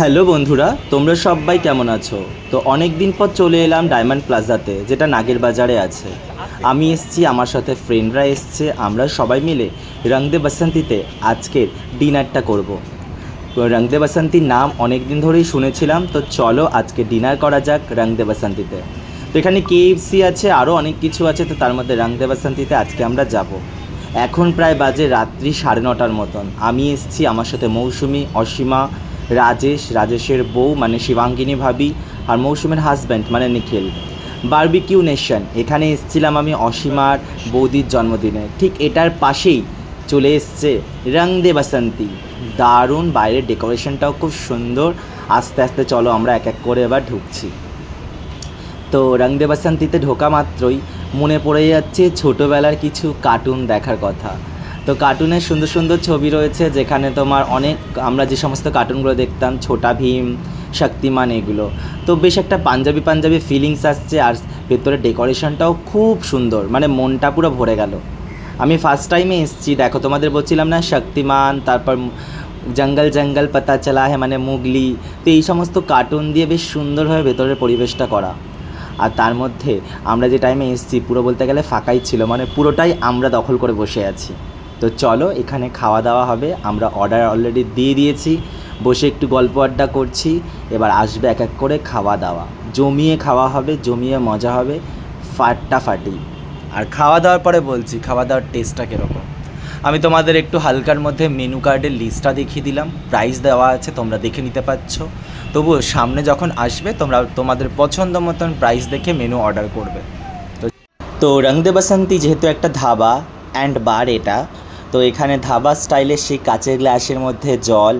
Hello বন্ধুরা, তোমরা সবাই কেমন আছো? তো অনেক দিন পর চলে এলাম ডায়মন্ড প্লাজাতে যেটা নাগের বাজারে আছে। আমি এসছি, আমার সাথে ফ্রেন্ডরা এসছে, আমরা সবাই মিলে রংদে বাসন্তীতে আজকের ডিনারটা করব। রংদে বাসন্তীর নাম অনেক দিন ধরেই শুনেছিলাম, তো চলো আজকে ডিনার করা যাক রংদে বাসন্তীতে তো এখানে কেএফসি আছে আরও অনেক কিছু আছে, তো তার মধ্যে রংদে বাসন্তীতে আজকে আমরা যাব। এখন প্রায় বাজে রাত্রি সাড়ে নটার মতন। আমি এসছি, আমার সাথে মৌসুমি, অসীমা রাজেশ, রাজেশের বউ মানে শিবাঙ্গিনী ভাবি আর মৌসুমের হাজব্যান্ড মানে নিখিল। বারবিকিউ নেশন এখানে এসেছিলাম আমি অসীমার বৌদির জন্মদিনে। ঠিক এটার পাশেই চলে এসছে রং দে বাসন্তী। দারুণ বাইরের ডেকোরেশনটাও খুব সুন্দর। আস্তে আস্তে চলো আমরা এক এক করে এবার ঢুকছি। তো রং দে বাসন্তীতে ঢোকা মাত্রই মনে পড়ে যাচ্ছে ছোটোবেলার কিছু কার্টুন দেখার কথা। তো কার্টুনের সুন্দর সুন্দর ছবি রয়েছে যেখানে তোমার অনেক, আমরা যে সমস্ত কার্টুনগুলো দেখতাম, ছোটা ভীম, শক্তিমান, এগুলো। তো বেশ একটা পাঞ্জাবি পাঞ্জাবি ফিলিংস আসছে আর ভেতরে ডেকোরেশনটাও খুব সুন্দর মানে মনটা পুরো ভরে গেল। আমি ফার্স্ট টাইমে এসেছি, দেখো তোমাদের বলছিলাম না, শক্তিমান, তারপর জঙ্গল জঙ্গল পাতা চালা হ্যাঁ মানে মুগলি। তো এই সমস্ত কার্টুন দিয়ে বেশ সুন্দরভাবে ভেতরের পরিবেশটা করা। আর তার মধ্যে আমরা যে টাইমে এসেছি, পুরো বলতে গেলে ফাঁকাই ছিল মানে পুরোটাই আমরা দখল করে বসে আছি। তো চলো, এখানে খাওয়া দাওয়া হবে। আমরা অর্ডার অলরেডি দিয়ে দিয়েছি। বসে একটু গল্প আড্ডা করছি। এবার আসবে এক এক করে খাওয়া দাওয়া। জমিয়ে খাওয়া হবে, জমিয়ে মজা হবে। ফাটটা ফাটাফাটি। আর খাওয়া দাওয়ার পরে বলছি, খাওয়া দাওয়ার টেস্টটা কীরকম? আমি তোমাদের একটু হালকার মধ্যে মেনু কার্ডের লিস্টটা দেখিয়ে দিলাম। প্রাইস দেওয়া আছে, তোমরা দেখে নিতে পারছ। তবুও সামনে যখন আসবে, তোমরা তোমাদের পছন্দ মতন প্রাইস দেখে মেনু অর্ডার করবে। তো তো রংদে বাসন্তী যেহেতু একটা ধাবা অ্যান্ড বার এটা তো এখানে ধাবা স্টাইলের সেই কাচের গ্লাসের মধ্যে জল,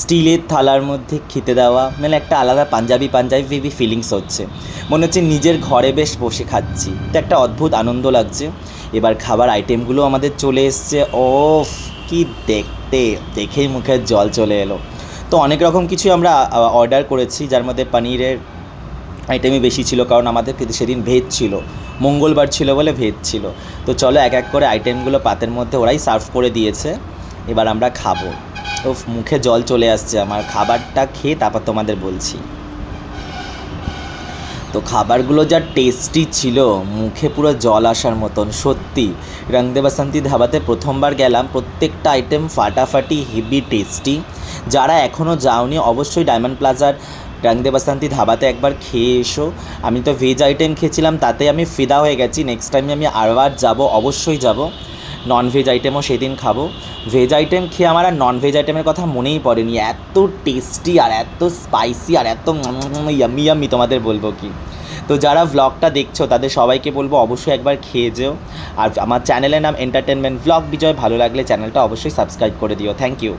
স্টিলের থালার মধ্যে খেতে দেওয়া মানে একটা আলাদা পাঞ্জাবি পাঞ্জাবি ফিলিংস হচ্ছে। মনে হচ্ছে নিজের ঘরে বেশ বসে খাচ্ছি। তো একটা অদ্ভুত আনন্দ লাগছে। এবার খাবার আইটেমগুলো আমাদের চলে এসছে। ও কি দেখতে! দেখেই মুখে জল চলে এলো। তো অনেক রকম কিছু আমরা অর্ডার করেছি, যার মধ্যে পনিরের আইটেমই বেশি ছিল, কারণ আমাদের সেদিন ভেজ ছিল। মঙ্গলবার ছিল বলে ভেজ ছিল। তো চলো এক এক করে আইটেমগুলো পাতের মধ্যে ওরাই সার্ভ করে দিয়েছে। এবার আমরা খাব। তো মুখে জল চলে আসছে আমার। খাবারটা খেয়ে তারপর তোমাদের বলছি। তো খাবারগুলো যা টেস্টি ছিল, মুখে পুরো জল আসার মতন, সত্যি। রংদে বাসন্তী ধাবাতে প্রথমবার গেলাম, প্রত্যেকটা আইটেম ফাটাফাটি হেভি টেস্টি যারা এখনও যাওনি, অবশ্যই ডায়মন্ড প্লাজার রংদে বাসন্তী ধাবাতে একবার খেয়ে এসো। আমি তো ভেজ আইটেম খেয়েছিলাম, তাতে আমি ফিদা হয়ে গেছি। নেক্সট টাইমে আমি আরবার যাব, অবশ্যই যাব। নন ভেজ আইটেমও সেদিন খাব। ভেজ আইটেম খেয়ে আমার আর নন ভেজ আইটেমের কথা মনেই পড়েনি। এত টেস্টি আর এত স্পাইসি আর এত ইয়ামি ইয়ামি তোমাদের বলব কি। তো যারা ভ্লগটা দেখছ, তাদের সবাইকে বলব অবশ্যই একবার খেয়ে যেও। আর আমার চ্যানেলের নাম এন্টারটেনমেন্ট ভ্লগ বিজয়, ভালো লাগলে চ্যানেলটা অবশ্যই সাবস্ক্রাইব করে দিও। Thank you